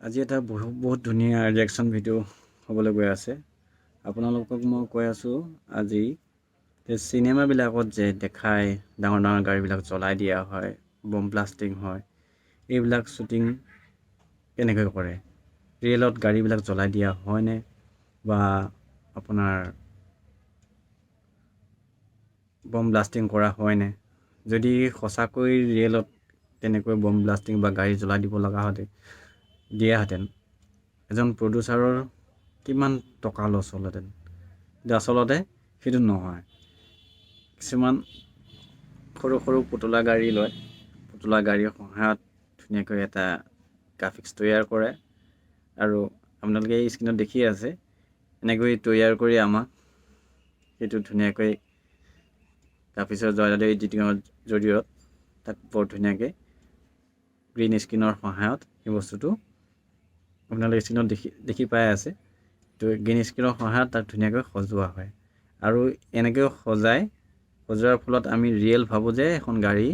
আজি এটা বহু বহুত ধুনীয়া ৰিয়েকশ্যন ভিডিঅ' হ'বলৈ গৈ আছে। আপোনালোকক মই কৈ আছোঁ আজি চিনেমাবিলাকত যে দেখায় ডাঙৰ ডাঙৰ গাড়ীবিলাক জ্বলাই দিয়া হয় বম ব্লাষ্টিং হয় এইবিলাক শ্বুটিং কেনেকৈ কৰে? ৰিয়েলত গাড়ীবিলাক জ্বলাই দিয়া হয়নে? বা আপোনাৰ বম ব্লাষ্টিং কৰা হয়নে? যদি সঁচাকৈ ৰিয়েলত তেনেকৈ বম ব্লাষ্টিং বা গাড়ী জ্বলাই দিব লগা হ'লে দিয়াহেঁতেন এজন প্ৰডিউচাৰৰ কিমান টকা লছ হ'লহেঁতেন কিন্তু আচলতে সেইটো নহয়। কিছুমান সৰু সৰু পুতলা গাড়ী লয়। পুতলা গাড়ীৰ সহায়ত ধুনীয়াকৈ এটা গ্ৰাফিক্স তৈয়াৰ কৰে। আৰু আপোনালোকে এই স্ক্ৰীণত দেখিয়ে আছে, এনেকৈ তৈয়াৰ কৰি আমাক সেইটো ধুনীয়াকৈ গ্ৰাফিক্সৰ জৰিয়তে এডিটিঙৰ জৰিয়ত তাক বৰ ধুনীয়াকৈ গ্ৰীণ স্ক্ৰীণৰ সহায়ত সেই বস্তুটো আপোনালোকে স্ক্ৰীণত দেখি দেখি পাই আছে। তো গ্ৰীণ স্ক্ৰীণৰ সহায়ত তাক ধুনীয়াকৈ সজোৱা হয়। আৰু এনেকৈ সজাই সজোৱাৰ ফলত আমি ৰিয়েল ভাবোঁ যে এখন গাড়ী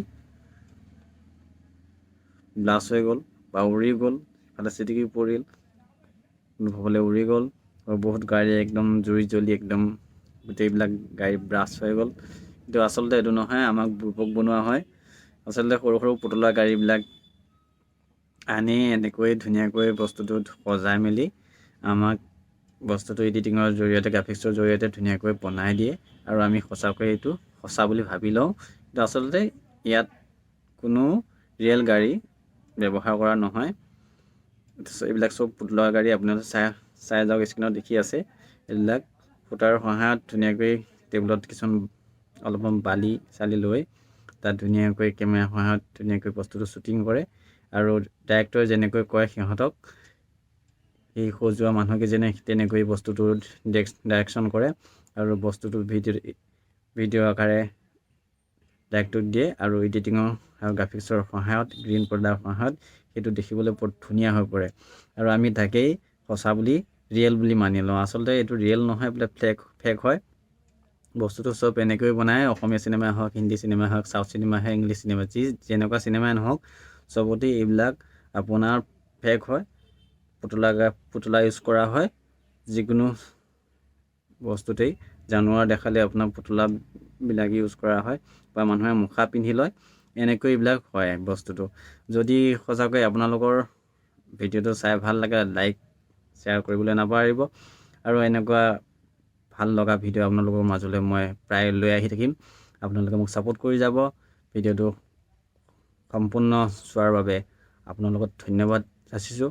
ব্লাষ্ট হৈ গ'ল বা উৰি গ'ল, ইফালে চিটিকি পৰিল কোনোবাফালে উৰি গ'ল আৰু বহুত গাড়ী একদম জুই জ্বলি একদম গোটেইবিলাক গাড়ী ব্ৰাষ্ট হৈ গ'ল। কিন্তু আচলতে এইটো নহয়, আমাক বুৰ্বক বনোৱা হয়। আচলতে সৰু সৰু পুতলা গাড়ীবিলাক আনি এনেকৈ ধুনীয়াকৈ বস্তুটো সজাই মেলি আমাক বস্তুটো এডিটিঙৰ জৰিয়তে গ্ৰাফিক্সৰ জৰিয়তে ধুনীয়াকৈ বনাই দিয়ে আৰু আমি সঁচাকৈ এইটো সঁচা বুলি ভাবি লওঁ। কিন্তু আচলতে ইয়াত কোনো ৰিয়েল গাড়ী ব্যৱহাৰ কৰা নহয়। এইবিলাক চব পুতলা গাড়ী আপোনালোকে চাই চাই যাওক স্ক্ৰীণত দেখি আছে। এইবিলাক ফুটাৰ সহায়ত ধুনীয়াকৈ টেবুলত কিছুমান অলপমান বালি চালি লৈ তাত ধুনীয়াকৈ কেমেৰাৰ সহায়ত ধুনীয়াকৈ বস্তুটো শ্বুটিং কৰে। আৰু ডাইৰেক্টৰে যেনেকৈ কয় সিহঁতক সেই সজোৱা মানুহকেইজনে তেনেকৈ বস্তুটো ডাইৰেকশ্যন কৰে আৰু বস্তুটো ভিডিঅ' ভিডিঅ' আকাৰে ডাইৰেক্টক দিয়ে আৰু এডিটিঙৰ আৰু গ্ৰাফিক্সৰ সহায়ত গ্ৰীণ পৰ্দাৰ সহায়ত সেইটো দেখিবলৈ বৰ ধুনীয়া হৈ পৰে। আৰু আমি তাকেই সঁচা বুলি ৰিয়েল বুলি মানি লওঁ। আচলতে এইটো ৰিয়েল নহয় বোলে ফ্লেক ফেক হয়। বস্তুটো চব এনেকৈ বনায় অসমীয়া চিনেমাই হওক হিন্দী চিনেমাই হওক চাউথ চিনেমাই হওক ইংলিছ চিনেমা যি যেনেকুৱা চিনেমাই নহওক চবতে এইবিলাক আপোনাৰ ফেক হয় পুতলা পুতলা ইউজ কৰা হয় যিকোনো বস্তুতেই। জানুৱাৰ দেখালে আপোনাৰ পুতলাবিলাক ইউজ কৰা হয় বা মানুহে মুখা পিন্ধি লয় এনেকৈ এইবিলাক হয় বস্তুটো। যদি সঁচাকৈ আপোনালোকৰ ভিডিঅ'টো চাই ভাল লাগে লাইক শ্বেয়াৰ কৰিবলৈ নাপাহৰিব। আৰু এনেকুৱা ভাল লগা ভিডিঅ' আপোনালোকৰ মাজলৈ মই প্ৰায় লৈ আহি থাকিম। আপোনালোকে মোক ছাপোৰ্ট কৰি যাব ভিডিঅ'টো সম্পূৰ্ণ চোৱাৰ বাবে আপোনালোকক ধন্যবাদ যাচিছোঁ